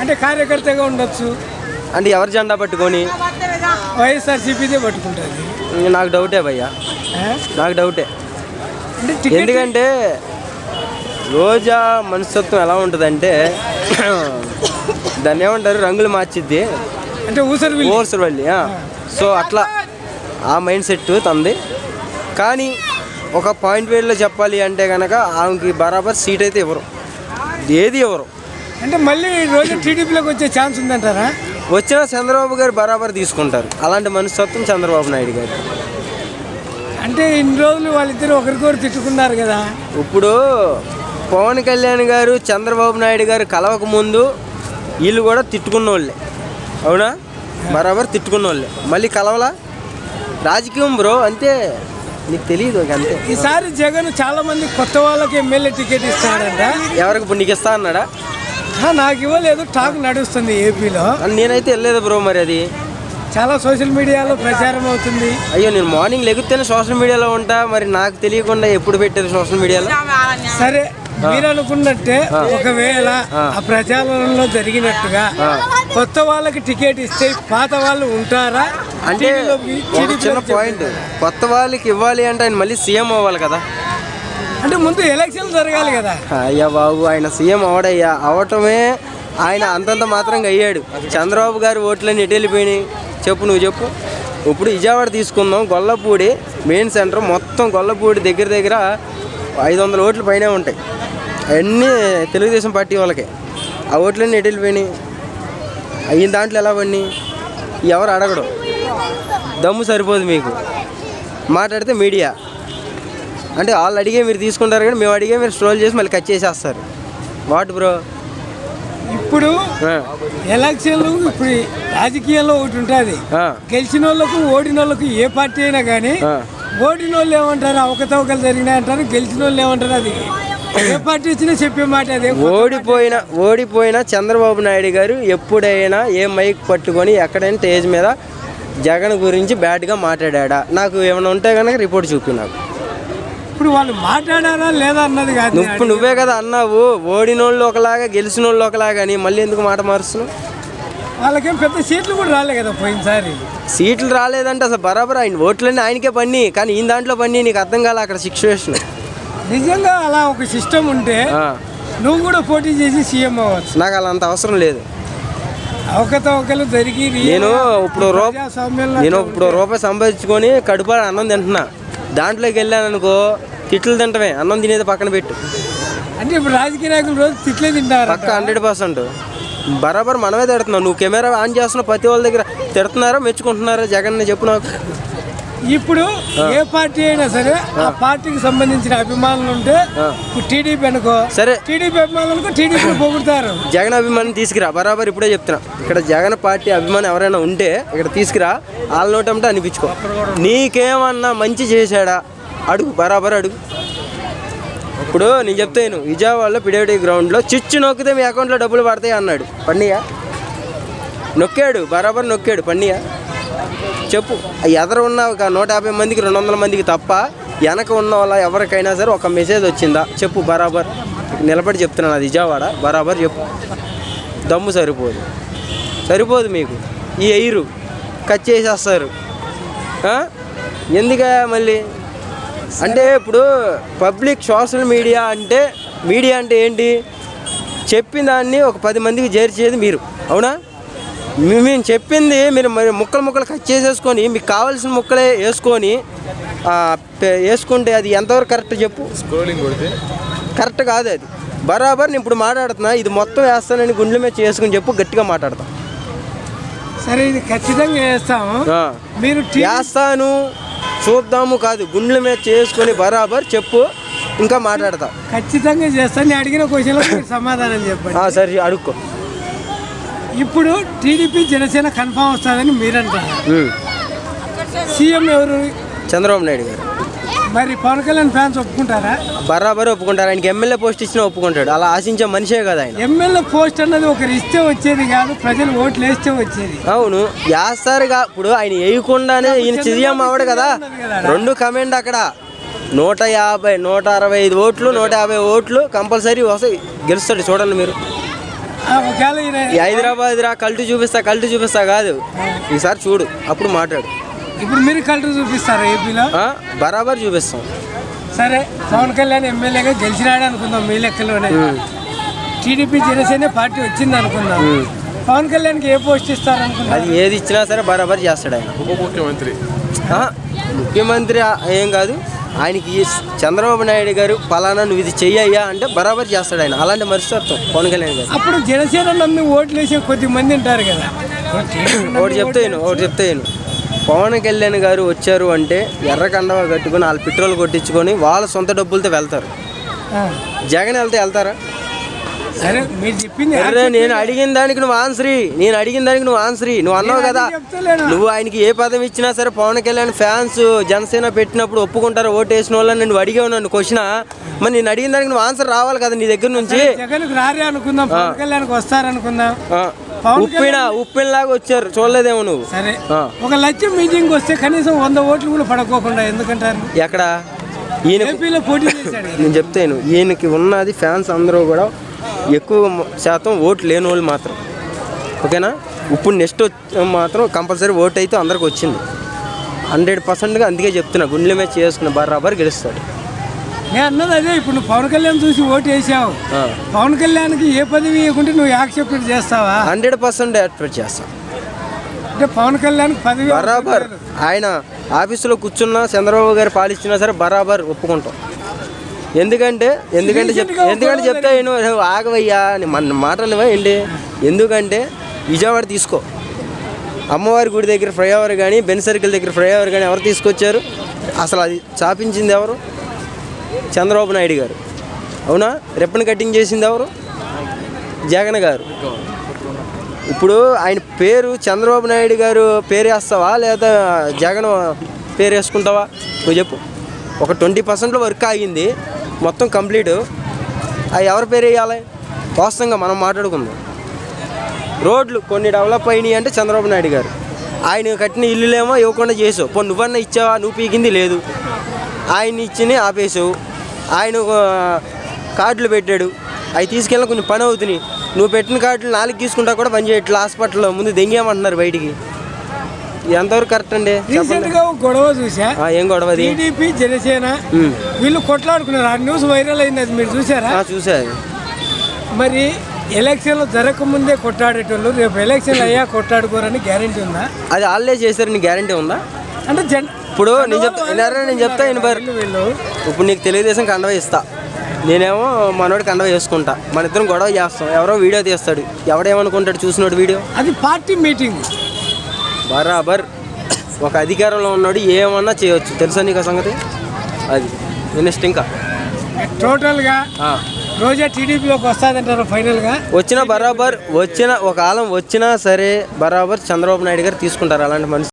అంటే కార్యకర్తగా ఉండొచ్చు. అంటే ఎవరి జెండా పట్టుకొని? వైఎస్ఆర్సీపీదే పట్టుకుంటుంది ఇంక నాకు డౌటే భయ్యా? నాకు డౌటే. ఎందుకంటే రోజా మనస్తత్వం ఎలా ఉంటుందంటే దాన్ని ఏమంటారు? రంగులు మార్చిద్ది. అంటే ఊసరు వీళ్ళు. సో అట్లా ఆ మైండ్ సెట్ తంది. కానీ ఒక పాయింట్ వేలో చెప్పాలి అంటే కనుక ఆమెకి బరాబర్ సీట్ అయితే ఇవ్వరు. ఏది ఇవ్వరు. అంటే మళ్ళీ రోజు టీడీపీలోకి వచ్చే ఛాన్స్ ఉందంటారా? వచ్చిన చంద్రబాబు గారు బరాబర్ తీసుకుంటారు. అలాంటి మనస్తత్వం చంద్రబాబు నాయుడు గారు. అంటే ఇన్ని రోజులు వాళ్ళిద్దరు ఒకరికొకరు తిట్టుకున్నారు కదా. ఇప్పుడు పవన్ కళ్యాణ్ గారు చంద్రబాబు నాయుడు గారు కలవక ముందు వీళ్ళు కూడా తిట్టుకున్న వాళ్ళే అవునా? బరాబర్ తిట్టుకున్న వాళ్ళే మళ్ళీ కలవలా? రాజకీయం బ్రో అంతే. నీకు తెలియదు అంతే. ఈసారి జగన్ చాలా మంది కొత్త వాళ్ళకి ఎమ్మెల్యే టికెట్ ఇస్తాడంట. ఎవరికి? ఇప్పుడు నీకు ఇస్తా అన్నాడా? నాకు ఇవ్వలేదు టాక్ నడుస్తుంది ఏపీలో నేనైతే వెళ్ళలేదు బ్రో మరి అది. చాలా సోషల్ మీడియాలో ప్రచారం అవుతుంది. అయ్యో నేను మార్నింగ్ లెగితేనే సోషల్ మీడియాలో ఉంటా మరి నాకు తెలియకుండా ఎప్పుడు పెట్టారు సోషల్ మీడియాలో సరే మీరు అనుకున్నట్టే ఒకవేళ ఆ. ప్రచారంలో జరిగినట్టుగా కొత్త వాళ్ళకి టికెట్ ఇస్తే పాత వాళ్ళు ఉంటారా? అంటే చిన్న పాయింట్ కొత్త వాళ్ళకి ఇవ్వాలి అంటే ఆయన మళ్ళీ సీఎం అవ్వాలి కదా. అంటే ముందు ఎలక్షన్ జరగాలి కదా. అయ్యా బాబు ఆయన సీఎం అవడయ్యా. అవటమే ఆయన అంతంత మాత్రంగా అయ్యాడు చంద్రబాబు గారి ఓట్లన్నీ ఎటు వెళ్ళిపోయినాయి? చెప్పు నువ్వు చెప్పు. ఇప్పుడు విజయవాడ తీసుకుందాం గొల్లపూడి మెయిన్ సెంటర్ మొత్తం గొల్లపూడి దగ్గర దగ్గర ఐదు వందల ఓట్లు పైనే ఉంటాయి. అవన్నీ తెలుగుదేశం పార్టీ వాళ్ళకే. ఆ ఓట్లన్నీ ఎటు వెళ్ళిపోయినాయి? అయిన దాంట్లో ఎలా పడినాయి? ఎవరు అడగడు. దమ్ము సరిపోదు మీకు. మాట్లాడితే మీడియా. అంటే వాళ్ళు అడిగే మీరు తీసుకుంటారు కానీ మేము అడిగే మీరు స్ట్రోల్ చేసి మళ్ళీ కట్ చేసేస్తారు. What bro? ఇప్పుడు ఎలక్షన్లు ఇప్పుడు రాజకీయాల్లో ఒకటి ఉంటుంది. గెలిచిన వాళ్ళకు ఓడిన వాళ్ళకు ఏ పార్టీ అయినా కానీ ఓడిన వాళ్ళు ఏమంటారు? అవకతవకలు జరిగినాయి అంటారు గెలిచిన వాళ్ళు ఏమంటారు? అది ఏ పార్టీ వచ్చినా చెప్పే మాట అదే. ఓడిపోయిన ఓడిపోయిన చంద్రబాబు నాయుడు గారు ఎప్పుడైనా ఏ మైక్ పట్టుకొని ఎక్కడైనా స్టేజ్ మీద జగన్ గురించి బ్యాడ్గా మాట్లాడా నాకు ఏమైనా ఉంటే కనుక రిపోర్ట్ చూపి నాకు. ఇప్పుడు వాళ్ళు మాట్లాడారా లేదా అన్నది కాదు నువ్వు ఇప్పుడు నువ్వే కదా అన్నావు. ఓడినోళ్ళు ఒకలాగా గెలిచిన వాళ్ళు ఒకలాగా అని మళ్ళీ ఎందుకు మాట మారుస్తున్నావు? వాళ్ళకేం పెద్ద సీట్లు కూడా రాలే కదా పోయినసారి. సీట్లు రాలేదంటే అసలు బరాబర్. ఆయన ఓట్లన్నీ ఆయనకే పని కానీ ఈయన దాంట్లో పని నీకు అర్థం కాలే అక్కడ సిచ్యువేషన్ నిజంగా అలా ఒక సిస్టమ్ ఉంటే నువ్వు కూడా పోటీ చేసి సీఎం అవ్వచ్చు. నాకు అలా అంత అవసరం లేదు. అవకతవకలు జరిగి నేను ఇప్పుడు రూప ప్రజాస్వామ్యంలో నేను ఇప్పుడు రూపాయి సంపాదించుకొని కడుపు అన్నం తింటున్నా. దాంట్లోకి వెళ్ళాను అనుకో తిట్లు తింటమే అన్నం తినేది పక్కన పెట్టు. అంటే ఇప్పుడు రాజకీయ నాయకులు రోజు తిట్లే తింటారు పక్క హండ్రెడ్ పర్సెంట్. బరాబర్ మనమే తిడుతున్నావు నువ్వు కెమెరా ఆన్ చేస్తున్నావు ప్రతి వాళ్ళ దగ్గర తిడుతున్నారా మెచ్చుకుంటున్నారా? జగన్ చెప్పు నాకు. ఇప్పుడు ఏ పార్టీ అయినా సరే ఆ. పార్టీకి సంబంధించిన అభిమానులు ఉంటే టీడీపీ అనుకో సరే. టీడీపీ అభిమానులకు టీడీపీ పొగుడుతారు. జగన్ అభిమానం తీసుకురా బరాబర్ ఇప్పుడే చెప్తున్నా. ఇక్కడ జగన్ పార్టీ అభిమానం ఎవరైనా ఉంటే ఇక్కడ తీసుకురా వాళ్ళ నోటంటే అనిపించుకో. నీకేమన్నా మంచి చేశాడా? అడుగు బరాబర్ అడుగు. ఇప్పుడు నేను చెప్తాను విజయవాడలో పిడేటి గ్రౌండ్లో చిచ్చు నొక్కితే మీ అకౌంట్లో డబ్బులు పడతాయి అన్నాడు. పన్నీయా నొక్కాడు బరాబర్ నొక్కాడు పన్నీయా చెప్పు. ఎదర ఉన్న ఒక నూట యాభై మందికి రెండు వందల మందికి తప్ప వెనక ఉన్న వాళ్ళ ఎవరికైనా సరే ఒక మెసేజ్ వచ్చిందా? చెప్పు బరాబర్. నిలబడి చెప్తున్నాను అది విజయవాడ. బరాబర్ చెప్పు. దమ్ము సరిపోదు. సరిపోదు మీకు. ఈ ఎయిరు. కట్ చేసేస్తారు. ఆ? మళ్ళీ? అంటే ఇప్పుడు పబ్లిక్ సోషల్ మీడియా అంటే మీడియా అంటే ఏంటి? చెప్పిన దాన్ని ఒక పది మందికి చేర్చేది మీరు. అవునా? మేము చెప్పింది మీరు మరి ముక్కలు ముక్కలు కట్ చేసేసుకొని మీకు కావాల్సిన ముక్కలే వేసుకొని వేసుకుంటే అది ఎంతవరకు కరెక్ట్ చెప్పు? కరెక్ట్ కాదు అది. బరాబర్ నేను ఇప్పుడు మాట్లాడుతున్నా ఇది మొత్తం వేస్తానని గుండెల మీద చేసుకుని చెప్పు గట్టిగా మాట్లాడతా. సరే ఇది ఖచ్చితంగా చేస్తాము ఆ. మీరు వేస్తాను చూద్దాము కాదు గుండెల మీద చేసుకొని బరాబర్ చెప్పు ఇంకా మాట్లాడతా. ఖచ్చితంగా చేస్తాను. అడిగిన క్వశ్చన్లకు మీరు సమాధానం చెప్పండి. ఆ, సరే అడుక్కో. ఇప్పుడు టీడీపీ జనసేన కన్ఫామ్ వస్తుందని మీరంటారు. సీఎం ఎవరు? చంద్రబాబు నాయుడు గారు. మరి పవన్ కళ్యాణ్ ఫ్యాన్స్ ఒప్పుకుంటారా? బరాబర్ ఒప్పుకుంటారు. ఆయనకి ఎమ్మెల్యే పోస్ట్ ఇచ్చినా ఒప్పుకుంటాడు. అలా ఆశించే మనిషే కదా ఆయన. ఎమ్మెల్యే పోస్ట్ అన్నది ఒకరు ఇస్తే వచ్చేది కాదు ప్రజలు ఓట్లు వేస్తే వచ్చేది. అవును. వేస్తారుగా ఇప్పుడు ఆయన వేయకుండానే ఈయన సీఎం అవడు కదా. రెండు కమెంట్ అక్కడ. నూట యాభై నూట అరవై ఐదు ఓట్లు నూట యాభై ఓట్లు కంపల్సరీ వస్తాయి. గెలుస్తాడు చూడండి మీరు ఆ, ఒకవేళ ఈయన ఈ హైదరాబాద్ రా కల్టు చూపిస్తా కల్టు చూపిస్తా కాదు. ఈసారి చూడు అప్పుడు మాట్లాడు. ఇప్పుడు మీరు కలర్ చూపిస్తారు ఏపీలో? బరాబర్ చూపిస్తాం. సరే పవన్ కళ్యాణ్ ఎమ్మెల్యేగా గెలిచినాడు అనుకుందాం మీ లెక్కలోనే. టీడీపీ జనసేన పార్టీ వచ్చింది అనుకుందాం. పవన్ కళ్యాణ్కి ఏ పోస్ట్ ఇస్తారు అనుకుందాం అది ఏది ఇచ్చినా సరే బరాబర్ చేస్తాడు ఆయన. ఉప ముఖ్యమంత్రి. ఆ, ముఖ్యమంత్రి ఏం కాదు. ఆయనకి చంద్రబాబు నాయుడు గారు పలానా నువ్వు ఇది చెయ్యయ్యా అంటే బరాబర్ చేస్తాడు ఆయన. అలాంటి మరిస్తత్వం పవన్ కళ్యాణ్ గారు. అప్పుడు జనసేన నమ్మి ఓట్లు వేసే కొద్ది మంది ఉంటారు కదా. ఒకటి చెప్తాను ఒకటి చెప్తాను పవన్ కళ్యాణ్ గారు వచ్చారు అంటే ఎర్ర కండవ కట్టుకొని వాళ్ళు పెట్రోల్ కొట్టించుకొని వాళ్ళ సొంత డబ్బులతో వెళ్తారు. జగన్ వెళ్తే వెళ్తారా? సరే మీరు చెప్పింది అరే నేను అడిగిన దానికి నువ్వు ఆన్సరీ నేను అడిగిన దానికి నువ్వు ఆన్సరీ నువ్వు అన్నావు కదా. నువ్వు ఆయనకి ఏ పదవి ఇచ్చినా సరే పవన్ కళ్యాణ్ ఫ్యాన్స్ జనసేన పెట్టినప్పుడు ఒప్పుకుంటారు ఓటు వేసిన వాళ్ళని నువ్వు అడిగావు నన్ను క్వశ్చన్? మరి నేను అడిగిన దానికి నువ్వు ఆన్సర్ రావాలి కదా నీ దగ్గర నుంచి. జగన్ రారే అనుకుందాం పవన్ కళ్యాణ్కి వస్తారనుకుందాం. ఉప్పిన ఉప్పినలాగా వచ్చారు చూడలేదేమో నువ్వు. సరే. ఒక లక్ష్యం మీటింగ్ వస్తే కనీసం వంద ఓట్లు కూడా పడకోకుండా ఎందుకంటారు? ఎక్కడ? ఈయన నేను చెప్తాను ఈయనకి ఉన్నది ఫ్యాన్స్ అందరూ కూడా ఎక్కువ శాతం ఓటు లేని వాళ్ళు మాత్రం. ఓకేనా? ఇప్పుడు నెక్స్ట్ మాత్రం కంపల్సరీ ఓటు అయితే అందరికి వచ్చింది. హండ్రెడ్ పర్సెంట్గా అందుకే చెప్తున్నా గుండెల మీద చేసుకున్న బరాబర్ గెలుస్తాడు. నేను అన్నది అదే ఇప్పుడు నువ్వు పవన్ కళ్యాణ్ చూసి ఓటు వేసావు. పవన్ కళ్యాణ్కి ఏ పదవి ఇవ్వకుంటే నువ్వు యాక్సెప్ట్ చేస్తావా? హండ్రెడ్ పర్సెంట్ యాక్టివేట్ చేస్తాం. అంటే పవన్ కళ్యాణ్ పదవి బరాబర్. ఆయన ఆఫీసులో కూర్చున్నా చంద్రబాబు గారు పాలిచ్చినా సరే బరాబర్ ఒప్పుకుంటాం. ఎందుకంటే ఎందుకంటే చెప్ ఎందుకంటే చెప్తా నేను ఆగవయ్యా మన మాటలువా ఏంటి? ఎందుకంటే విజయవాడ తీసుకో. అమ్మవారి గుడి దగ్గర ఫ్లైఓవర్ కానీ బెన్ సర్కిల్ దగ్గర ఫ్లైఓవర్ కానీ ఎవరు తీసుకొచ్చారు? అసలు అది చాపించింది ఎవరు? చంద్రబాబు నాయుడు గారు. అవునా? రెప్పని కటింగ్ చేసింది ఎవరు? జగన్ గారు. ఇప్పుడు ఆయన పేరు చంద్రబాబు నాయుడు గారు పేరు వేస్తావా? లేదా జగన్ పేరు వేసుకుంటావా? నువ్వు చెప్పు. ఒక ట్వంటీ పర్సెంట్లో వర్క్ ఆగింది. మొత్తం కంప్లీట్. అవి ఎవరి పేరు వేయాలి? వాస్తవంగా మనం మాట్లాడుకుందాం. రోడ్లు కొన్ని డెవలప్ అయినాయి అంటే చంద్రబాబు నాయుడు గారు. ఆయన కట్టిన ఇల్లులేమో ఇవ్వకుండా చేసావు. పో నువ్వన్నా ఇచ్చావా? నువ్వు పీకింది లేదు. ఆయన ఇచ్చిన ఆపేసావు. ఆయన కార్డులు పెట్టాడు. అవి తీసుకెళ్ళిన కొంచెం పని అవుతున్నాయి. నువ్వు పెట్టిన కార్డులు నాలుగు తీసుకుంటా కూడా పని చేయట్లేదు. హాస్పిటల్లో ముందు దెంగేమంటున్నారు బయటికి. ఎంతవరకు కరెక్ట్ అండి? రీసెంట్గా గొడవ చూసా ఏం గొడవ అది? టీడీపీ జనసేన. వీళ్ళు కొట్లాడుకున్నారు. ఆ న్యూస్ వైరల్ అయింది అది మీరు చూసారా ఆ, చూసా అది. మరి ఎలక్షన్లు జరగకముందే కొట్లాడేటోళ్ళు రేపు ఎలక్షన్లు అయ్యా కొట్లాడుకోరని గ్యారెంటీ ఉందా? అది వాళ్ళే చేశారు నీ గ్యారంటీ ఉందా? అంటే జన్ ఇప్పుడు నేను చెప్తా? నేను చెప్తా ఇను బారు. వీళ్ళు వీళ్ళు. ఇప్పుడు నీకు తెలుగుదేశం కండవ ఇస్తా. నేనేమో మనోడి కండవ వేసుకుంటా. మన ఇద్దరం గొడవ చేస్తాం. ఎవరో వీడియో తీస్తాడు. ఎవడేమనుకుంటాడు చూసినోడు వీడియో? అది పార్టీ మీటింగ్. బరాబర్ ఒక అధికారంలో ఉన్నాడు ఏమన్నా చేయొచ్చు. తెలుసా నీకు సంగతి? అది నెక్స్ట్ ఇంకా. టోటల్గా. రోజా టీడీపీలోకి వస్తాదంటారు ఫైనల్గా? వచ్చినా బరాబర్ వచ్చిన ఒక కాలం వచ్చినా సరే బరాబర్ చంద్రబాబు నాయుడు గారు తీసుకుంటారు అలాంటి మనిషి.